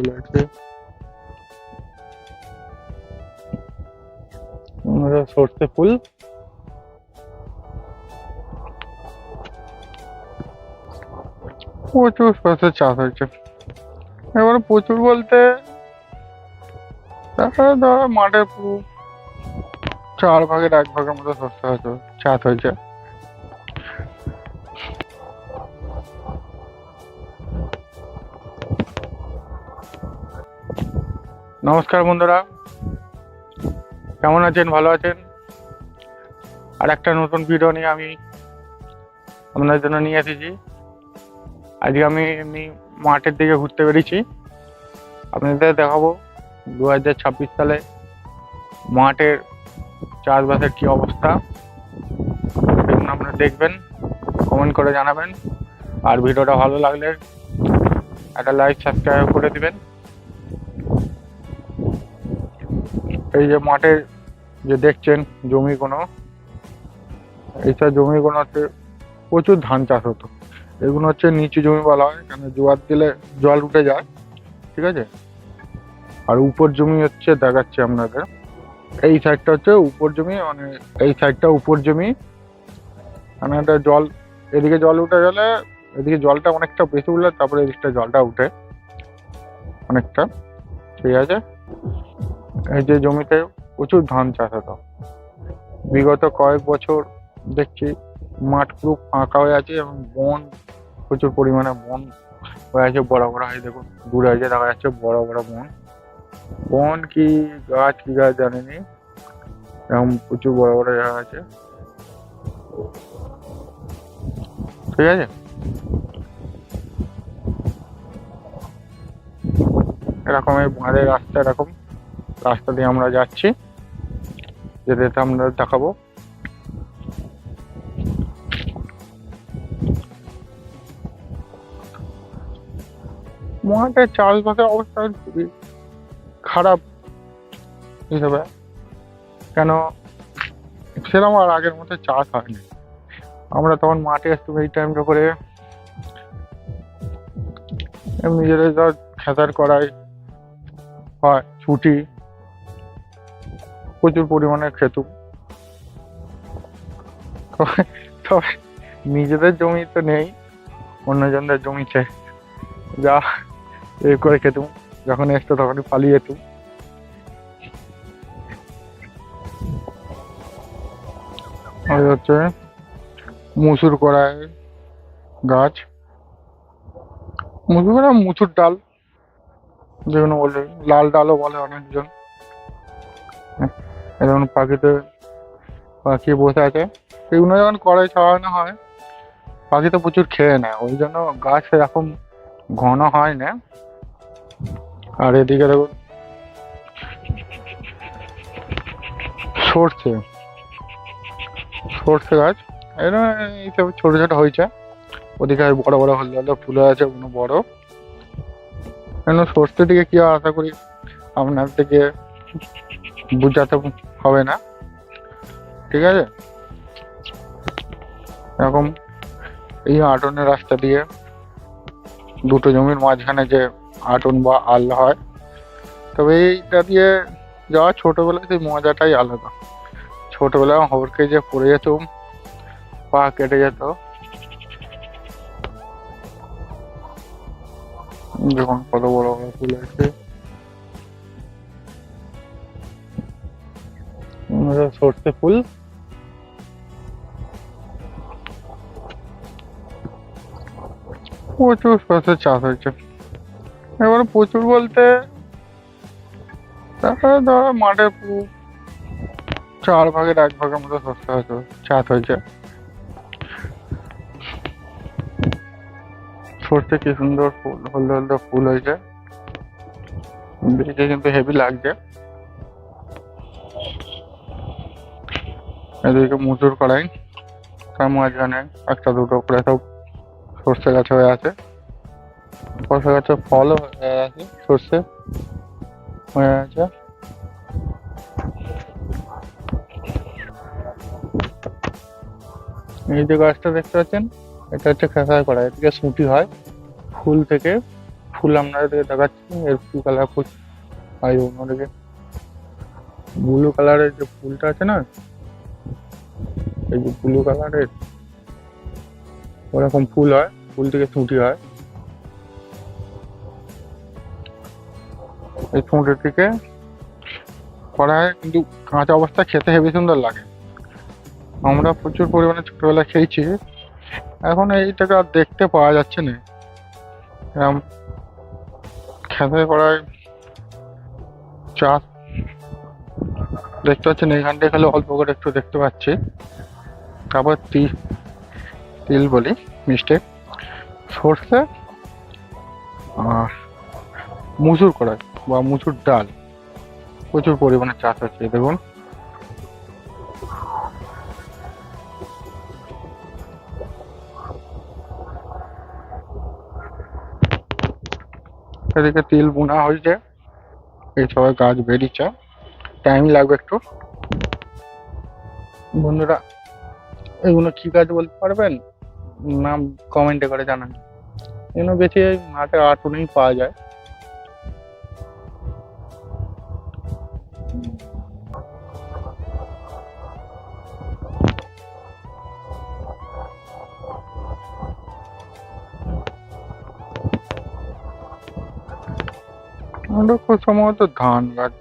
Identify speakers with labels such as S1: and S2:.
S1: ফুল আছে সর্ষে ফুল। প্রচুর সর্ষে চাষ হয়েছে। এবার প্রচুর বলতে তারপরে ধরো পুরো চার ভাগের এক ভাগের মতো সর্ষে হয়তো চাষ হয়েছে। নমস্কার বন্ধুরা। কেমন আছেন? ভালো আছেন? আর একটা নতুন ভিডিও নিয়ে আমি আপনাদের জন্য নিয়ে এসেছি। আজকে আমি এমনি মাঠের দিকে ঘুরতে বেরিয়েছি। আপনাদের দেখাবো দু হাজার ছাব্বিশ সালে মাঠের চাষবাসের কী অবস্থা। সেগুলো আপনারা দেখবেন কমেন্ট করে জানাবেন। আর ভিডিওটা ভালো লাগলে একটা লাইক সাবস্ক্রাইব করে দিবেন। এই যে মাঠে যে দেখছেন জমিগুলো এইসব জমিগুলো হচ্ছে প্রচুর ধান চাষ হতো। এগুলো হচ্ছে নিচু জমি বলা হয়, কেন জোয়ার দিলে জল উঠে যায়, ঠিক আছে? আর উপর জমি হচ্ছে, দেখাচ্ছি আপনাদের। এই সাইডটা হচ্ছে উপর জমি মানে এই সাইডটা উপর জমি। মানে একটা জল, এদিকে জল উঠে গেলে, এদিকে জলটা অনেকটা বেশি উঠলে তারপরে এদিকটা জলটা উঠে। অনেকটা, ঠিক আছে? এই যে জমিতে প্রচুর ধান চাষ হতো। বিগত কয়েক বছর দেখছি মাঠ পুরো ফাঁকা হয়ে আছে এবং বন, প্রচুর পরিমাণে বন হয়ে আছে, বড় বড় হয়ে দেখুন, দূরে আছে দেখা যাচ্ছে বড় বড় বন। বন কি গাছ কি গাছ জানিনি এরকম প্রচুর বড় বড় জায়গা আছে। ঠিক আছে? এরকম এই বাঁধের রাস্তা এরকম। রাস্তা দিয়ে আমরা যাচ্ছি। যেতে যেতে আমরা দেখাবো। মাঠে চাষবাসের অবস্থা খুবই খারাপ হিসেবে। কেন? সেরকম আর আগের মতো চাষ হয়নি। আমরা তখন মাঠে আসতাম এই টাইমটা করে। এমনি নিজেদের ধর খেতার করাই হয়, ছুটি। প্রচুর পরিমাণে খেতুম তবে নিজেদের জমি তো নেই, অন্যজনদের জমিতে যা এ করে খেতুম যখন এসতো তখনই পালিয়ে যেতুম হচ্ছে মুসুর কড়াই গাছ। মুসুর কড়া মুসুর ডাল, যেগুলো বলে, লাল ডালও বলে অনেকজন। এরকম পাখিতে পাখি বসে আছে। এগুলো যখন কড়াই ছাড়ানো হয়। পাখি তো প্রচুর খেয়ে নেয়, ওই জন্য গাছ এরকম ঘন হয় না। আর এদিকে দেখুন, সর্ষে সর্ষে গাছ এরকম এইসব ছোট ছোট হয়েছে। ওদিকে বড় বড় হলদে হলদে ফুল আছে, কোনো বড়। কেন সর্ষে দিকে কি আশা করি আপনার থেকে বুঝাতে হবে না। ঠিক আছে? এরকম এই আটনের রাস্তা দিয়ে দুটো জমির মাঝখানে যে আটন বা আল হয়, তবে এইটা দিয়ে যাওয়া ছোটবেলায় সেই মজাটাই আলাদা। ছোটবেলায় হরকে যে পড়ে যেত পা কেটে যেত। যখন কত বড় বড় ফুল আছে। আমরা সর্ষে ফুল। প্রচুর সর্ষে চাষ হয়েছে। এবার প্রচুর বলতে, তারপরে ধরো পুরো চার ভাগের এক ভাগের মতো শস্য হয়তো চাষ হয়েছে। সর্ষে কি সুন্দর ফুল, হলদে হলদে ফুল হয়েছে। দেখে কিন্তু হেভি লাগছে। এদিকে মুসুর কড়াই তার মাঝখানে একটা দুটো করে সব সর্ষে গাছ হয়ে আছে। সর্ষে গাছের ফলও হয়ে আছে, সর্ষে হয়ে আছে। এই যে গাছটা দেখতে পাচ্ছেন, এটা হচ্ছে খেসার করা, এদিকে সুটি হয় ফুল থেকে। ফুল আমরা এদিকে দেখাচ্ছি, এর ফুল কালার ফুল আর অন্যদিকে। ব্লু কালারের যে ফুলটা আছে না এই যে ব্লু কালারের ওরকম ফুল হয়, ফুল থেকে ছুটি হয়। এই ছুঁটি থেকে করা হয় কিন্তু কাঁচা অবস্থা খেতে হেবি সুন্দর লাগে। আমরা প্রচুর পরিমাণে ছোটবেলায় খেয়েছি। এখন এইটাকে আর দেখতে পাওয়া যাচ্ছে না। এরম খেতে করায় চাষ দেখতে পাচ্ছেন এইখানটায় খালি অল্প করে একটু দেখতে পাচ্ছি। তারপর তিল তিল বলি মিস্টেক সর্ষে আর মুসুর করায় বা মুসুর ডাল। প্রচুর পরিমাণে চাষ হচ্ছে, দেখুন। এদিকে তিল বোনা হয়েছে। এই সবাই গাছ বেরিয়েছে। টাইম লাগবে একটু। বন্ধুরা এগুলো কি গাছ বলতে পারবেন? নাম কমেন্টে করে জানান। এগুলো বেশি মাঠে আটুনেই পাওয়া যায়। সম্ভবত ধান গাছ।